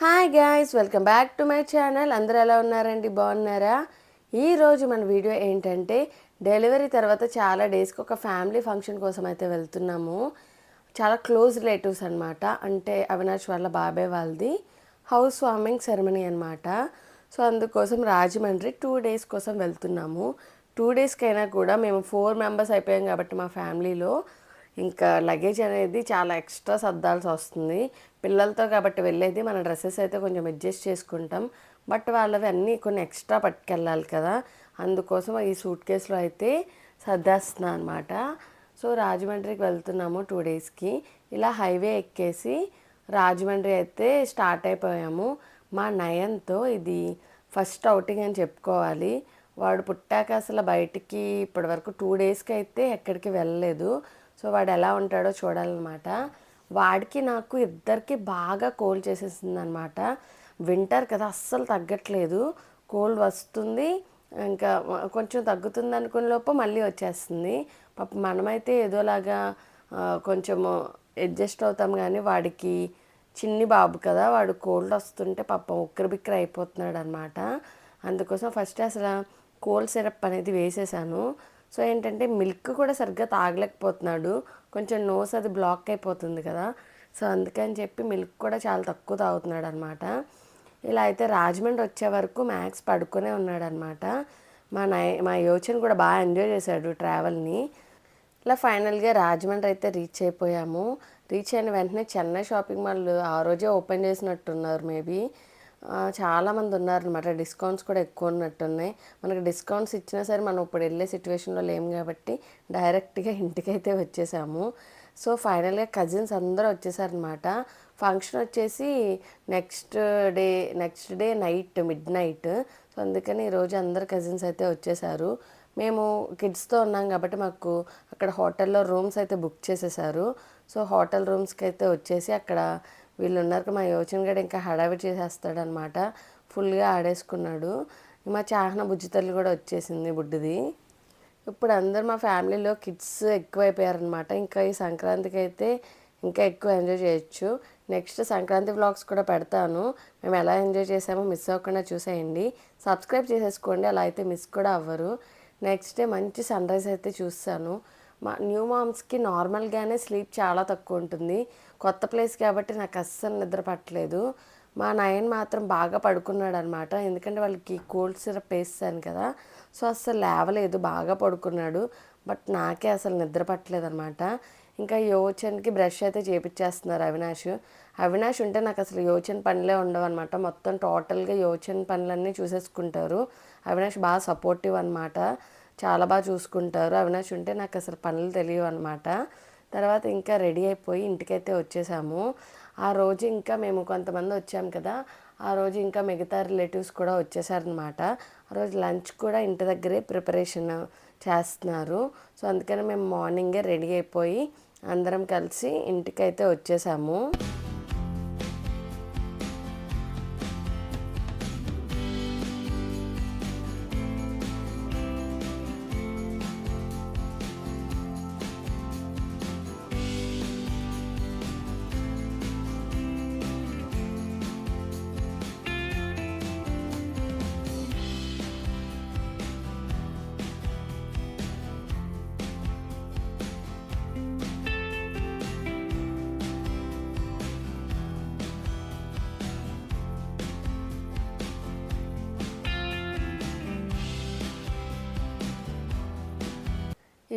Hi guys welcome back to my channel అందరూ ఎలా ఉన్నారండి? బాగున్నారా? ఈరోజు మన వీడియో ఏంటంటే డెలివరీ తర్వాత చాలా డేస్కి ఒక ఫ్యామిలీ ఫంక్షన్ కోసం అయితే వెళ్తున్నాము. చాలా క్లోజ్ రిలేటివ్స్ అనమాట అంటే అవినాష్ వాళ్ళ బాబాయ్ వాళ్ళది హౌస్ వార్మింగ్ సెరమనీ అనమాట సో అందుకోసం రాజమండ్రి టూ డేస్ కోసం వెళ్తున్నాము. టూ డేస్కైనా కూడా మేము ఫోర్ మెంబర్స్ అయిపోయాం కాబట్టి మా ఫ్యామిలీలో ఇంకా లగేజ్ అనేది చాలా ఎక్స్ట్రా సర్దాల్సి వస్తుంది. పిల్లలతో కాబట్టి వెళ్ళేది మన డ్రెస్సెస్ అయితే కొంచెం అడ్జస్ట్ చేసుకుంటాం. బట్ వాళ్ళవి అన్నీ కొన్ని ఎక్స్ట్రా పట్టుకెళ్ళాలి కదా. అందుకోసం ఈ సూట్ కేసులో అయితే సర్దేస్తున్నాను అనమాట సో రాజమండ్రికి వెళ్తున్నాము టూ డేస్కి ఇలా హైవే ఎక్కేసి రాజమండ్రి అయితే స్టార్ట్ అయిపోయాము. మా నయన్తో ఇది ఫస్ట్ అవుటింగ్ అని చెప్పుకోవాలి. వాడు పుట్టాక అసలు బయటికి ఇప్పటివరకు టూ డేస్కి అయితే ఎక్కడికి వెళ్ళలేదు. సో వాడు ఎలా ఉంటాడో చూడాలన్నమాట. వాడికి నాకు ఇద్దరికి బాగా కోల్డ్ చేసేసింది అనమాట వింటర్ కదా అస్సలు తగ్గట్లేదు. కోల్డ్ వస్తుంది ఇంకా కొంచెం తగ్గుతుంది అనుకునే లోపు మళ్ళీ వచ్చేస్తుంది. పాప మనమైతే ఏదోలాగా కొంచెము అడ్జస్ట్ అవుతాం కానీ వాడికి చిన్ని బాబు కదా వాడు కోల్డ్ వస్తుంటే పాపం ఉక్కిరిబిక్కిరి అయిపోతున్నాడు అనమాట అందుకోసం ఫస్ట్ అసలు కోల్డ్ సిరప్ అనేది వేసేసాను. సో ఏంటంటే మిల్క్ కూడా సరిగ్గా తాగలేకపోతున్నాడు. కొంచెం నోస్ అది బ్లాక్ అయిపోతుంది కదా. సో అందుకని చెప్పి మిల్క్ కూడా చాలా తక్కువ తాగుతున్నాడు అనమాట ఇలా అయితే రాజమండ్రి వచ్చే వరకు మ్యాక్స్ పడుకునే ఉన్నాడనమాట. మా నై మా యోచన్ కూడా బాగా ఎంజాయ్ చేశాడు ట్రావెల్ని. ఇలా ఫైనల్గా రాజమండ్రి అయితే రీచ్ అయిపోయాము. రీచ్ అయిన వెంటనే చెన్నై షాపింగ్ మాల్ ఆ రోజే ఓపెన్ చేసినట్టున్నారు మేబీ. చాలామంది ఉన్నారనమాట డిస్కౌంట్స్ కూడా ఎక్కువ ఉన్నట్టున్నాయి. మనకి డిస్కౌంట్స్ ఇచ్చినా సరే మనం ఇప్పుడు వెళ్ళే సిచ్యువేషన్లో లేము కాబట్టి డైరెక్ట్గా ఇంటికైతే వచ్చేసాము. సో ఫైనల్గా కజిన్స్ అందరూ వచ్చేసారనమాట ఫంక్షన్ వచ్చేసి next day next day night midnight. So అందుకని ఈరోజు అందరు కజిన్స్ అయితే వచ్చేసారు. మేము కిడ్స్తో ఉన్నాం కాబట్టి మాకు అక్కడ హోటల్లో రూమ్స్ అయితే బుక్ చేసేసారు. సో హోటల్ రూమ్స్కి అయితే వచ్చేసి అక్కడ వీళ్ళు ఉన్నారు మా యోచన్ గడు ఇంకా హడావిడి చేసేస్తాడనమాట. ఫుల్గా ఆడేసుకున్నాడు. మా చాహన బుజ్జి తల్లి కూడా వచ్చేసింది బుడ్డిది. ఇప్పుడు అందరు మా ఫ్యామిలీలో కిడ్స్ ఎక్కువైపోయారనమాట. ఇంకా ఈ సంక్రాంతికి అయితే ఇంకా ఎక్కువ ఎంజాయ్ చేయొచ్చు. నెక్స్ట్ సంక్రాంతి వ్లాగ్స్ కూడా పెడతాను. మేము ఎలా ఎంజాయ్ చేసామో మిస్ అవ్వకుండా చూసేయండి. సబ్స్క్రైబ్ చేసేసుకోండి అలా అయితే మిస్ కూడా అవ్వరు. నెక్స్ట్ డే మంచి సన్ రైజ్ అయితే చూస్తాను. మా న్యూ మామ్స్కి నార్మల్గానే స్లీప్ చాలా తక్కువ ఉంటుంది కొత్త ప్లేస్ కాబట్టి నాకు అస్సలు నిద్ర పట్టలేదు. మా నయన్ మాత్రం బాగా పడుకున్నాడు అనమాట ఎందుకంటే వాళ్ళకి కోల్డ్ సిరప్ వేస్తాను కదా సో అస్సలు లేవలేదు బాగా పడుకున్నాడు. బట్ నాకే అసలు నిద్ర పట్టలేదు అనమాట ఇంకా యోచన్కి బ్రష్ అయితే చేపించేస్తున్నారు అవినాష్. అవినాష్ ఉంటే నాకు అసలు యోచన పనులే ఉండవు అనమాట మొత్తం టోటల్గా యోచన పనులన్నీ చూసేసుకుంటారు. అవినాష్ బాగా సపోర్టివ్ అనమాట. చాలా బాగా చూసుకుంటారు. అవినాష్ ఉంటే నాకు అసలు పనులు తెలియవు అనమాట తర్వాత ఇంకా రెడీ అయిపోయి ఇంటికైతే వచ్చేసాము. ఆ రోజు ఇంకా మేము కొంతమంది వచ్చాం కదా ఆ రోజు ఇంకా మిగతా రిలేటివ్స్ కూడా వచ్చేసారనమాట ఆ రోజు లంచ్ కూడా ఇంటి దగ్గరే ప్రిపరేషన్ చేస్తున్నారు. సో అందుకని మేము మార్నింగే రెడీ అయిపోయి అందరం కలిసి ఇంటికైతే వచ్చేసాము.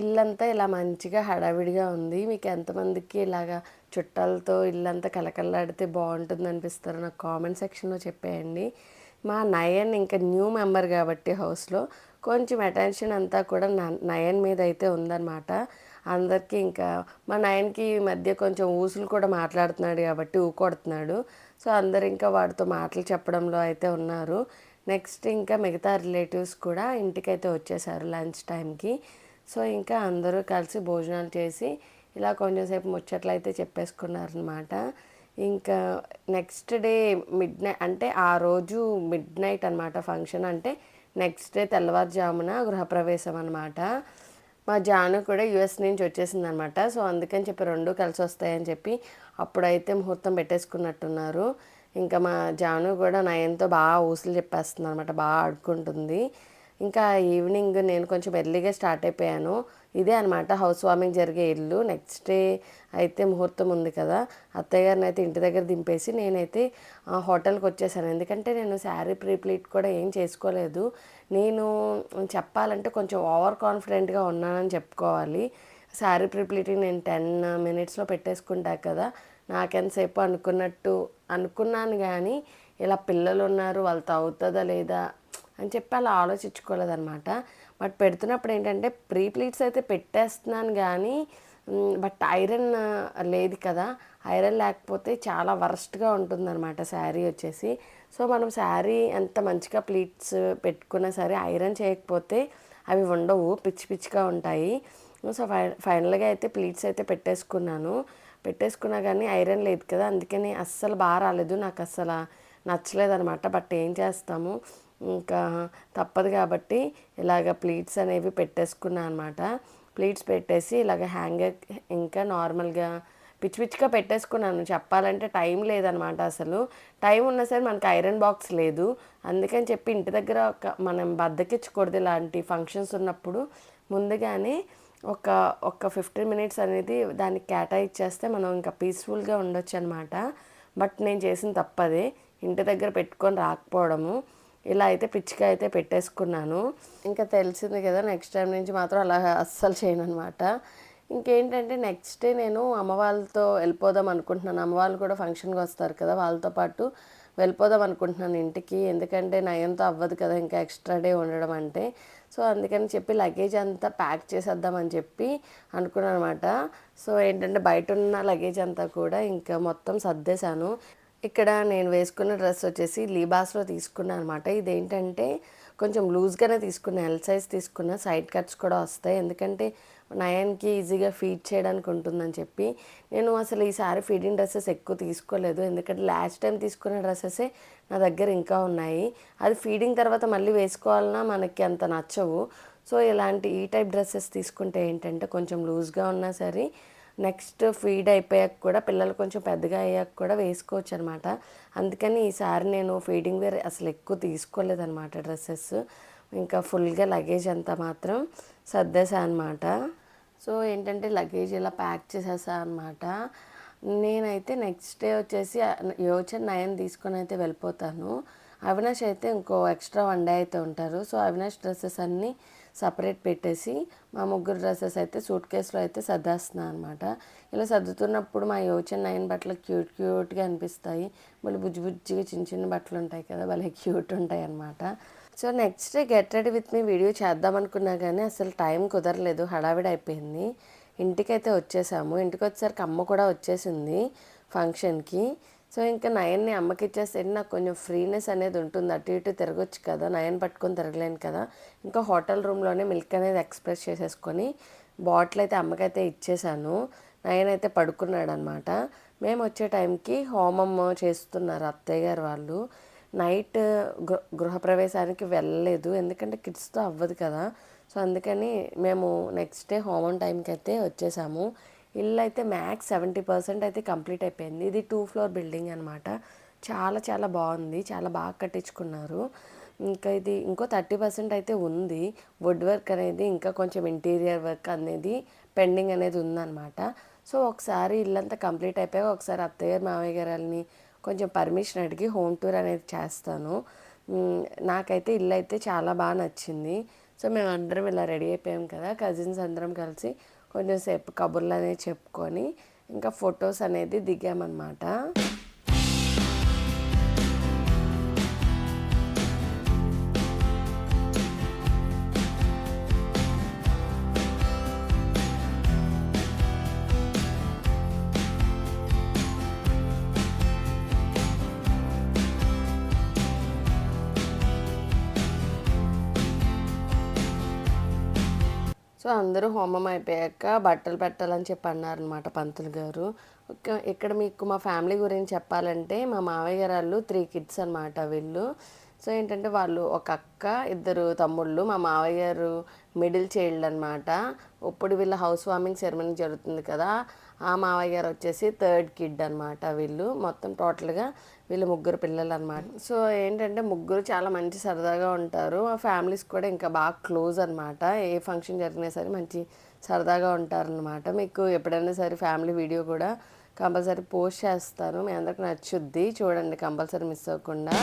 ఇల్లంతా ఇలా మంచిగా హడావిడిగా ఉంది. మీకు ఎంతమందికి ఇలాగా చుట్టాలతో ఇల్లంతా కలకల్లాడితే బాగుంటుంది అనిపిస్తారో నాకు కామెంట్ సెక్షన్లో చెప్పేయండి. మా నయన్ ఇంకా న్యూ మెంబర్ కాబట్టి హౌస్లో కొంచెం అటెన్షన్ అంతా కూడా నయన్ మీద అయితే ఉందన్నమాట. అందరికీ ఇంకా మా నయన్కి ఈ మధ్య కొంచెం ఊసులు కూడా మాట్లాడుతున్నాడు కాబట్టి ఊకొడుతున్నాడు సో అందరు ఇంకా వాడితో మాటలు చెప్పడంలో అయితే ఉన్నారు. నెక్స్ట్ ఇంకా మిగతా రిలేటివ్స్ కూడా ఇంటికైతే వచ్చేసారు లంచ్ టైంకి సో ఇంకా అందరూ కలిసి భోజనాలు చేసి ఇలా కొంచెం సేపు ముచ్చట్లు అయితే చెప్పేసుకున్నారనమాట ఇంకా నెక్స్ట్ డే మిడ్ నైట్ అంటే ఆ రోజు మిడ్ నైట్ అనమాట ఫంక్షన్. అంటే నెక్స్ట్ డే తెల్లవారుజామున గృహప్రవేశం అనమాట మా జాను కూడా యుఎస్ నుంచి వచ్చేసింది అనమాట సో అందుకని చెప్పి రెండు కలిసి వస్తాయని చెప్పి అప్పుడైతే ముహూర్తం పెట్టేసుకున్నట్టున్నారు. ఇంకా మా జాను కూడా నయన్తో బాగా ఊసులు చెప్పేస్తుంది అనమాట బాగా ఆడుకుంటుంది. ఇంకా ఈవినింగ్ నేను కొంచెం ఎర్లీగా స్టార్ట్ అయిపోయాను. ఇదే అనమాట హౌస్ వార్మింగ్ జరిగే ఇల్లు. నెక్స్ట్ డే అయితే ముహూర్తం ఉంది కదా. అత్తయ్య గారిని అయితే ఇంటి దగ్గర దింపేసి నేనైతే ఆ, హోటల్కి వచ్చేసాను. ఎందుకంటే నేను శారీ ప్రీప్లీట్ కూడా ఏం చేసుకోలేదు. నేను చెప్పాలంటే కొంచెం ఓవర్ కాన్ఫిడెంట్గా ఉన్నానని చెప్పుకోవాలి. శారీ ప్రీప్లీటింగ్ నేను టెన్ మినిట్స్లో పెట్టేసుకుంటా కదా. నాకెంతసేపు అనుకున్నట్టు అనుకున్నాను కానీ ఇలా పిల్లలు ఉన్నారు వాళ్ళతో అవుతుందా లేదా అని చెప్పి అలా ఆలోచించుకోలేదన్నమాట. బట్ పెడుతున్నప్పుడు ఏంటంటే ప్రీ ప్లీట్స్ అయితే పెట్టేస్తున్నాను కానీ బట్ ఐరన్ లేదు కదా. ఐరన్ లేకపోతే చాలా వరస్ట్గా ఉంటుందన్నమాట శారీ వచ్చేసి. సో మనం శారీ ఎంత మంచిగా ప్లీట్స్ పెట్టుకున్నా సరే ఐరన్ చేయకపోతే అవి ఉండవు. పిచ్చి పిచ్చిగా ఉంటాయి. సో ఫై ఫైనల్గా అయితే ప్లీట్స్ అయితే పెట్టేసుకున్నాను. పెట్టేసుకున్నా కానీ ఐరన్ లేదు కదా. అందుకని అస్సలు బాగా రాలేదు. నాకు అస్సలు నచ్చలేదనమాట బట్ ఏం చేస్తాము? ఇంకా తప్పదు కాబట్టి ఇలాగ ప్లీట్స్ అనేవి పెట్టేసుకున్నాను అనమాట ప్లీట్స్ పెట్టేసి ఇలాగ హ్యాంగర్ ఇంకా నార్మల్గా పిచ్చి పిచ్చిగా పెట్టేసుకున్నాను. చెప్పాలంటే టైం లేదనమాట అసలు. టైం ఉన్నా సరే మనకి ఐరన్ బాక్స్ లేదు. అందుకని చెప్పి ఇంటి దగ్గర ఒక మనం బద్దకిచ్చకూడదు ఇలాంటి ఫంక్షన్స్ ఉన్నప్పుడు. ముందుగానే ఒక ఒక ఫిఫ్టీన్ మినిట్స్ అనేది దానికి కేటాయిచ్చేస్తే మనం ఇంకా పీస్ఫుల్గా ఉండొచ్చు అనమాట బట్ నేను చేసిన తప్పదే. ఇంటి దగ్గర పెట్టుకొని రాకపోవడము. ఇలా అయితే పిచ్చిగా అయితే పెట్టేసుకున్నాను. ఇంకా తెలిసింది కదా నెక్స్ట్ టైం నుంచి మాత్రం అలా అస్సలు చేయను అనమాట ఇంకేంటంటే నెక్స్ట్ డే నేను అమ్మ వాళ్ళతో వెళ్ళిపోదాం అనుకుంటున్నాను. అమ్మ వాళ్ళు కూడా ఫంక్షన్కి వస్తారు కదా వాళ్ళతో పాటు వెళ్ళిపోదాం అనుకుంటున్నాను ఇంటికి. ఎందుకంటే నయంతో అవ్వదు కదా ఇంకా ఎక్స్ట్రా డే ఉండడం అంటే. సో అందుకని చెప్పి లగేజ్ అంతా ప్యాక్ చేసేద్దామని చెప్పి అనుకున్నాను అనమాట సో ఏంటంటే బయట ఉన్న లగేజ్ అంతా కూడా ఇంకా మొత్తం సర్దేశాను. ఇక్కడ నేను వేసుకున్న డ్రెస్ వచ్చేసి లీబాస్లో తీసుకున్నాను అనమాట ఇదేంటంటే కొంచెం లూజ్గానే తీసుకున్నా ఎల్ సైజ్ తీసుకున్న సైడ్ కట్స్ కూడా వస్తాయి. ఎందుకంటే నయన్కి ఈజీగా ఫీడ్ చేయడానికి ఉంటుందని చెప్పి నేను అసలు ఈసారి ఫీడింగ్ డ్రెస్సెస్ ఎక్కువ తీసుకోలేదు. ఎందుకంటే లాస్ట్ టైం తీసుకున్న డ్రెస్సెసే నా దగ్గర ఇంకా ఉన్నాయి. అది ఫీడింగ్ తర్వాత మళ్ళీ వేసుకోవాలన్నా మనకి అంత నచ్చవు. సో ఇలాంటి ఈ టైప్ డ్రెస్సెస్ తీసుకుంటే ఏంటంటే కొంచెం లూజ్గా ఉన్నా సరే నెక్స్ట్ ఫీడ్ అయిపోయాక కూడా పిల్లలు కొంచెం పెద్దగా అయ్యాక కూడా వేసుకోవచ్చు అనమాట అందుకని ఈసారి నేను ఫీడింగ్ వేర్ అసలు ఎక్కువ తీసుకోలేదన్నమాట డ్రెస్సెస్. ఇంకా ఫుల్గా లగేజ్ అంతా మాత్రం సర్దేసా అనమాట సో ఏంటంటే లగేజ్ ఇలా ప్యాక్ చేసేసా అనమాట నేనైతే నెక్స్ట్ డే వచ్చేసి యోచన్ నయన్ తీసుకొని అయితే వెళ్ళిపోతాను. అవినాష్ అయితే ఇంకో ఎక్స్ట్రా వన్ డే అయితే ఉంటారు. సో అవినాష్ డ్రెస్సెస్ అన్నీ సపరేట్ పెట్టేసి మా ముగ్గురు డ్రెస్సెస్ అయితే సూట్ కేసులో అయితే సర్దేస్తున్నాను అనమాట ఇలా సర్దుతున్నప్పుడు మా యోచన నైన్ బట్టలు క్యూట్ క్యూట్గా అనిపిస్తాయి. మళ్ళీ బుజ్జి బుజ్జిగా చిన్న చిన్న బట్టలు ఉంటాయి కదా భలే క్యూట్ ఉంటాయి అనమాట so next day get ready with me video చేద్దాం అనుకున్నా కానీ అసలు టైం కుదరలేదు. హడావిడి అయిపోయింది. ఇంటికైతే వచ్చేసాము. ఇంటికి వచ్చేసరికి అమ్మ కూడా వచ్చేసింది ఫంక్షన్కి. సో ఇంకా నయన్ని అమ్మకి ఇచ్చేస్తే నాకు కొంచెం ఫ్రీనెస్ అనేది ఉంటుంది. అటు ఇటు తిరగొచ్చు కదా. నయన్ పట్టుకొని తిరగలేను కదా. ఇంకా హోటల్ రూమ్లోనే మిల్క్ అనేది ఎక్స్ప్రెస్ చేసేసుకొని బాటిల్ అయితే అమ్మకైతే ఇచ్చేసాను. నయన్ అయితే పడుకున్నాడు అనమాట మేము వచ్చే టైంకి హోమం చేస్తున్నారు అత్తయ్య గారు వాళ్ళు. నైట్ గృ గృహప్రవేశానికి వెళ్ళలేదు. ఎందుకంటే కిడ్స్తో అవ్వదు కదా. సో అందుకని మేము నెక్స్ట్ డే హోమం టైంకి అయితే వచ్చేసాము. ఇల్లు అయితే మ్యాక్స్ సెవెంటీ పర్సెంట్ అయితే కంప్లీట్ అయిపోయింది. ఇది టూ ఫ్లోర్ బిల్డింగ్ అనమాట చాలా చాలా బాగుంది. చాలా బాగా కట్టించుకున్నారు. ఇంకా ఇది ఇంకో థర్టీ పర్సెంట్ అయితే ఉంది. వుడ్ వర్క్ అనేది ఇంకా కొంచెం ఇంటీరియర్ వర్క్ అనేది పెండింగ్ అనేది ఉందన్నమాట. సో ఒకసారి ఇల్లంతా కంప్లీట్ అయిపోయాక ఒకసారి అత్తయ్య మామయ్య గారిని కొంచెం పర్మిషన్ అడిగి హోమ్ టూర్ అనేది చేస్తాను. నాకైతే ఇల్లు అయితే చాలా బాగా నచ్చింది. సో మేము అందరం ఇలా రెడీ అయిపోయాం కదా కజిన్స్ అందరం కలిసి కొంచెం సేపు కబుర్లు అనేది చెప్పుకొని ఇంకా ఫొటోస్ అనేది దిగామన్నమాట. సో అందరూ హోమం అయిపోయాక బట్టలు పెట్టాలని చెప్పి అన్నారనమాట పంతులు గారు. ఇక్కడ మీకు మా ఫ్యామిలీ గురించి చెప్పాలంటే మా మావయ్య గారు వాళ్ళు త్రీ కిడ్స్ అనమాట వీళ్ళు. సో ఏంటంటే వాళ్ళు ఒక అక్క ఇద్దరు తమ్ముళ్ళు మా మావయ్య గారు మిడిల్ చైల్డ్ అనమాట ఇప్పుడు వీళ్ళ హౌస్ వార్మింగ్ సెరమనీ జరుగుతుంది కదా ఆ మావయ్య గారు వచ్చేసి థర్డ్ కిడ్ అనమాట వీళ్ళు. మొత్తం టోటల్గా వీళ్ళు ముగ్గురు పిల్లలు అనమాట సో ఏంటంటే ముగ్గురు చాలా మంచి సరదాగా ఉంటారు. ఆ ఫ్యామిలీస్ కూడా ఇంకా బాగా క్లోజ్ అనమాట ఏ ఫంక్షన్ జరిగినా సరే మంచి సరదాగా ఉంటారనమాట మీకు ఎప్పుడైనా సరే ఫ్యామిలీ వీడియో కూడా కంపల్సరీ పోస్ట్ చేస్తాను. మీ అందరికి నచ్చుద్ది. చూడండి కంపల్సరీ మిస్ అవ్వకుండా.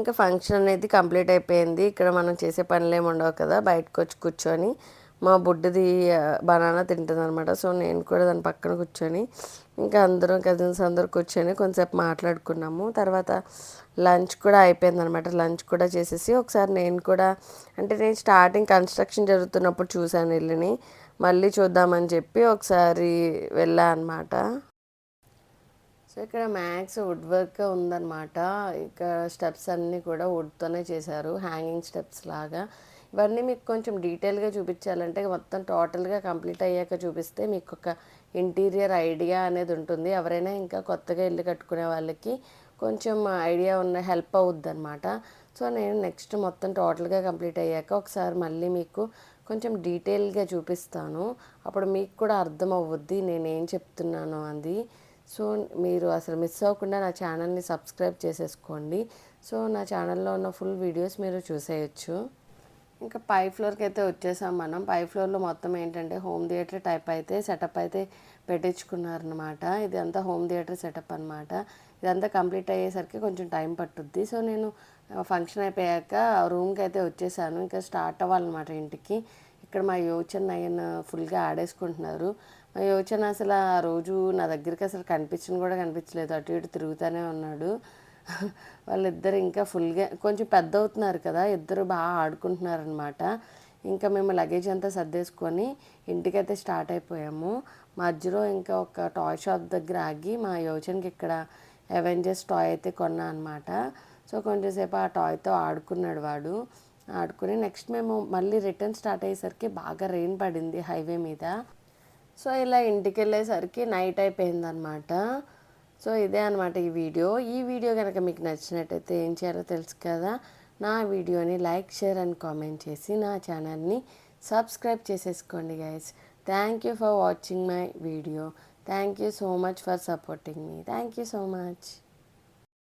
ఇంకా ఫంక్షన్ అనేది కంప్లీట్ అయిపోయింది. ఇక్కడ మనం చేసే పనులు ఏమి ఉండవు కదా బయటకు వచ్చి కూర్చొని మా బుడ్డది బనానా తింటుంది అనమాట సో నేను కూడా దాని పక్కన కూర్చొని ఇంకా అందరం కజిన్స్ అందరూ కూర్చొని కొంతసేపు మాట్లాడుకున్నాము. తర్వాత లంచ్ కూడా అయిపోయింది అనమాట లంచ్ కూడా చేసేసి ఒకసారి నేను కూడా అంటే నేను స్టార్టింగ్ కన్స్ట్రక్షన్ జరుగుతున్నప్పుడు చూశాను ఇల్లుని. మళ్ళీ చూద్దామని చెప్పి ఒకసారి వెళ్ళా అనమాట ఇక్కడ మ్యాక్స్ వుడ్ వర్క్ ఉందన్నమాట. ఇక్కడ స్టెప్స్ అన్నీ కూడా వుడ్తోనే చేశారు. హ్యాంగింగ్ స్టెప్స్ లాగా. ఇవన్నీ మీకు కొంచెం డీటెయిల్గా చూపించాలంటే మొత్తం టోటల్గా కంప్లీట్ అయ్యాక చూపిస్తే మీకు ఒక ఇంటీరియర్ ఐడియా అనేది ఉంటుంది. ఎవరైనా ఇంకా కొత్తగా ఇల్లు కట్టుకునే వాళ్ళకి కొంచెం ఐడియా ఉన్న హెల్ప్ అవుద్ది అనమాట సో నేను నెక్స్ట్ మొత్తం టోటల్గా కంప్లీట్ అయ్యాక ఒకసారి మళ్ళీ మీకు కొంచెం డీటెయిల్గా చూపిస్తాను. అప్పుడు మీకు కూడా అర్థం అవ్వద్ది నేనేం చెప్తున్నాను అది. సో మీరు అసలు మిస్ అవ్వకుండా నా ఛానల్ని సబ్స్క్రైబ్ చేసేసుకోండి. సో నా ఛానల్లో ఉన్న ఫుల్ వీడియోస్ మీరు చూసేయచ్చు. ఇంకా పై ఫ్లోర్కి అయితే వచ్చేసాం మనం. పై ఫ్లోర్లో మొత్తం ఏంటంటే హోమ్ థియేటర్ టైప్ అయితే సెటప్ అయితే పెట్టించుకున్నారనమాట ఇది అంతా హోమ్ థియేటర్ సెటప్ అనమాట ఇదంతా కంప్లీట్ అయ్యేసరికి కొంచెం టైం పట్టుద్ది. సో నేను ఫంక్షన్ అయిపోయాక రూమ్కి అయితే వచ్చేసాను. ఇంకా స్టార్ట్ అవ్వాలన్నమాట ఇంటికి. ఇక్కడ మా యోచన నయన్ ఫుల్గా ఆడేసుకుంటున్నారు. మా యోచన అసలు ఆ రోజు నా దగ్గరికి అసలు కనిపించని కూడా కనిపించలేదు. అటు ఇటు తిరుగుతూనే ఉన్నాడు. వాళ్ళిద్దరు ఇంకా ఫుల్గా కొంచెం పెద్ద అవుతున్నారు కదా ఇద్దరు బాగా ఆడుకుంటున్నారనమాట ఇంకా మేము లగేజ్ అంతా సర్దేసుకొని ఇంటికైతే స్టార్ట్ అయిపోయాము. మధ్యలో ఇంకా ఒక టాయ్ షాప్ దగ్గర ఆగి మా యోచనకి ఇక్కడ అవెంజర్స్ టాయ్ అయితే కొన్నా అనమాట సో కొంచెంసేపు ఆ టాయ్తో ఆడుకున్నాడు వాడు. ఆడుకుని నెక్స్ట్ మేము మళ్ళీ రిటర్న్ స్టార్ట్ అయ్యేసరికి బాగా రెయిన్ పడింది హైవే మీద. సో ఇలా ఇంటికి వెళ్ళేసరికి నైట్ అయిపోయిందనమాట సో ఇదే అనమాట ఈ వీడియో ఈ వీడియో కనుక మీకు నచ్చినట్టయితే ఏం చేయాలో తెలుసు కదా? నా వీడియోని లైక్ షేర్ అండ్ కామెంట్ చేసి నా ఛానల్ని సబ్స్క్రైబ్ చేసేసుకోండి guys thank you for watching my video thank you so much for supporting me thank you so much